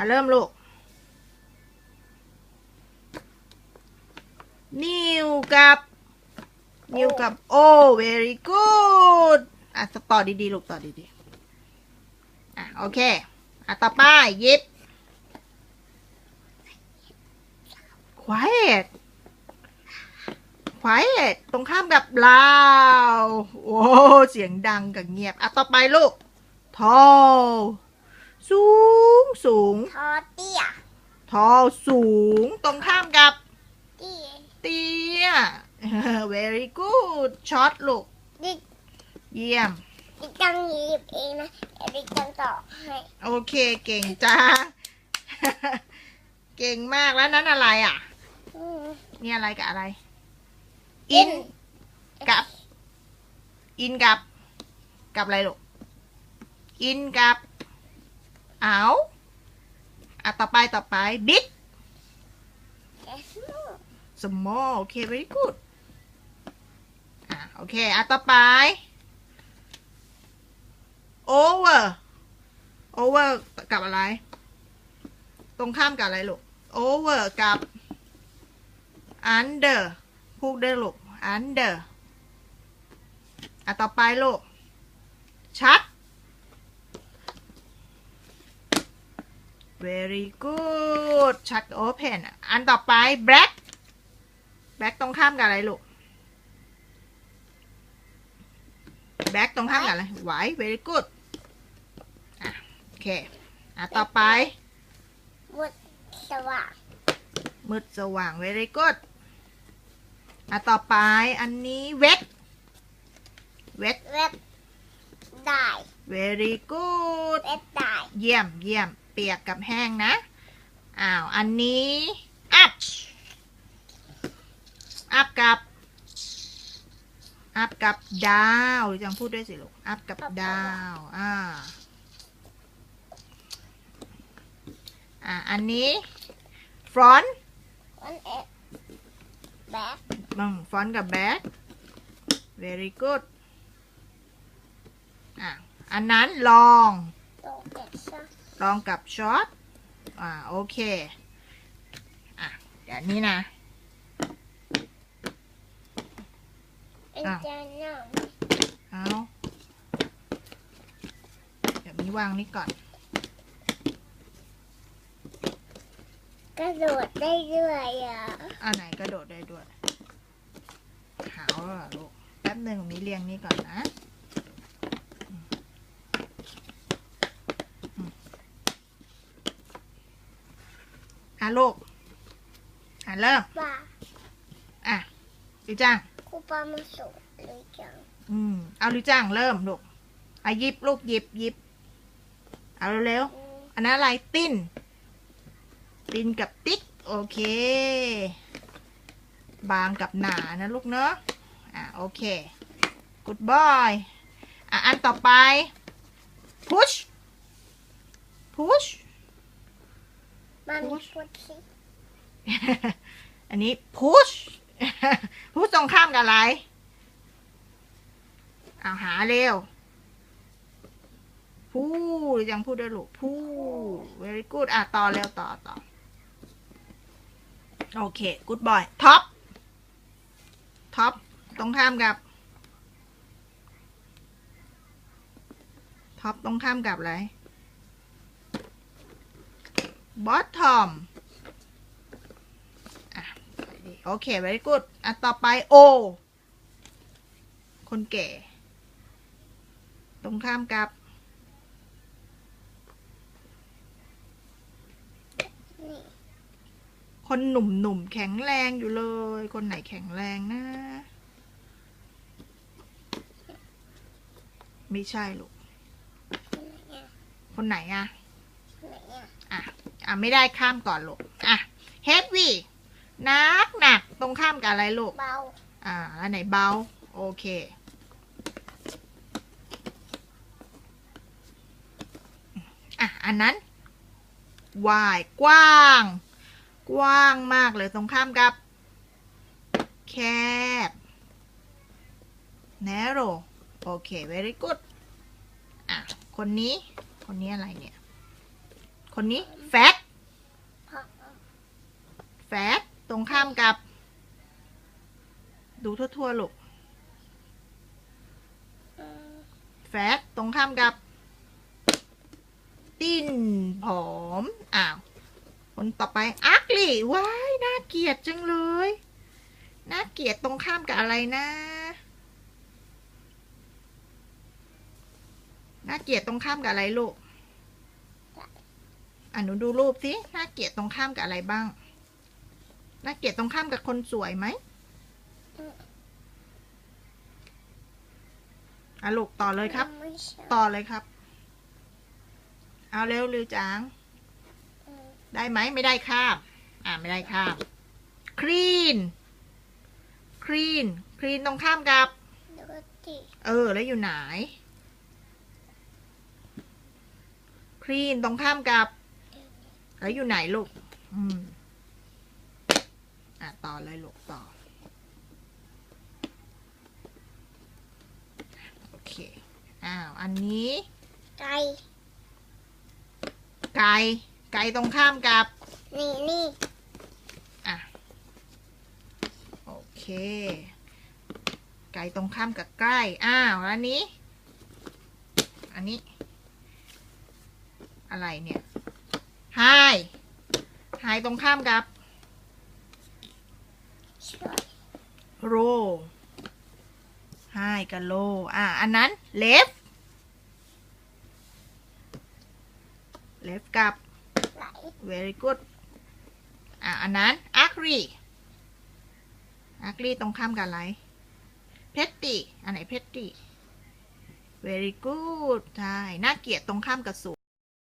อะเริ่มลูก นิวกับ นิวกับ โอ้ very good อะต่อดีๆ ลูกต่อดีๆ อะ โอเค อะ ต่อไปยิบ quiet quiet ตรงข้ามกับ loud โอ้ เสียงดังกับเงียบ อะ ต่อไปลูก tall สูงสูงทอเตี้ย tall สูงตรงข้ามกับเตี้ยเตี้ย very good ช็อตลูกดิเยี่ยมดิจังหยิบเองนะเดี๋ยวดิจังต่อให้โอเคเก่งจ้า เก่งมากแล้วนั้นอะไรอะอืมนี่อะไรกับอะไร อิน กับ อินกับ กับอะไรลูก อินกับ เอาอะต่อไปต่อไป big small โอเค very good อะโอเคอะต่อไป over over กับอะไร ตรงข้ามกับอะไรลูก over กับ under พูดได้ลูก under อะต่อไปลูก ชัด very good ชัด open อะอันต่อไป black black ตรงข้ามกับอะไรลูก black ตรงข้ามกับอะไร white very good อะโอเค อะ ต่อไปมุดสว่างมืดสว่าง very good อะ ต่อไปอันนี้ wet wet เว็บได้ very good เว็บได้ เยี่ยมเยี่ยมเปียกกับแห้งนะ อ้าว อันนี้ up up กับ up กับ down หรือจังพูดด้วยสิลูก up กับ down อ่า อ่า อันนี้ front วันเอ็ดแบ็คอืม front กับ back very good อ่าอันนั้น long ตรงเด็กชอบ ลองกับช็อตอ่าโอเค อะเดี๋ยวนี้นะ เป็นอ้าวจานน้องเอาเดี๋ยวนี้วางนี่ก่อน กระโดดได้ด้วยอะอันไหนกระโดดได้ด้วยหาวแล้วเหรอลูก แป๊บหนึ่งมีเรียงนี้ก่อนนะอืมอืม อะลูก อะเริ่มว่าอะลิจ้างครูปามาสูเลยจังอืม เอาลิจ้างเริ่มลูก อะหยิบลูกหยิบหยิบ เอาเร็วๆอืมอันนั้นอะไรติ้น ติ้นกับติ๊ก โอเค บางกับหนานะลูกเนอะอะโอเค good boy อะอันต่อไป push push มันพูพูดดสิอันนี้ push push ตรงข้ามกับอะไรเอาหาเร็ว พูดยังพูดได้ลูกพูด very good อะ ต่อเร็วต่อต่อ โอเค good boy ท็อป ท็อป ตรงข้ามกับ ท็อป ตรงข้ามกับอะไร bottom อะไปดิโอเค very good อะ ต่อไป O คนแก่ ตรงข้ามกับนี่คนหนุ่มหนุ่มๆแข็งแรงอยู่เลย คนไหนแข็งแรงนะ ไม่ใช่ลูก คนไหนอะไหนอะ อะอะไม่ได้ข้ามก่อนลูกอะ heavy หนักหนักตรงข้ามกับอะไรลูก เบา อ่าอันไหนเบา โอเค อะ อันนั้นวายกว้าง กว้างมากเลยตรงข้ามกับ แคบ narrow โอเค very good อะ คนนี้ คนนี้อะไรเนี่ย คนนี้แฟต แฟตต รงข้ามกับ ดูทั่วๆลูกแฟตตรงข้ามกับ ติ้นผอม อ้าว คนต่อไปอักลี่ว้ายน่าเกลียดจังเลย น่าเกลียดตรงข้ามกับอะไรนะ น่าเกลียดตรงข้ามกับอะไรลูกอะหนูดูรูปสิน่าเกลียดตรงข้ามกับอะไรบ้าง น่าเกลียดตรงข้ามกับคนสวยไหมอะลูกต่อเลยครับไม่ใช่ต่อเลยครับ เอาเร็วเร็วจาง ได้ไหมไม่ได้ข้ามอ่าไม่ได้ข้ามคลีนคลีนคลีนตรงข้ามกับดูดิเออ แล้วอยู่ไหนคลีนตรงข้ามกับ แล้วอยู่ไหนลูก อืมอะ ต่อเลยลูกต่อ โอเค อ้าว อันนี้ ไก่ ไก่ ไก่ตรงข้ามกับ นี่นี่อะ โอเค ไก่ตรงข้ามกับใกล้ อ้าวแล้วอันนี้ อันนี้ อะไรเนี่ยไฮไฮตรงข้ามกับ ช่วยโรไฮกับโลอะ อันนั้นเลฟเลฟกับไหล very good อะ อันนั้น ugly ugly ตรงข้ามกับอะไร petty อันไหน petty very good ใช่ น่าเกลียดตรงข้ามกับสวย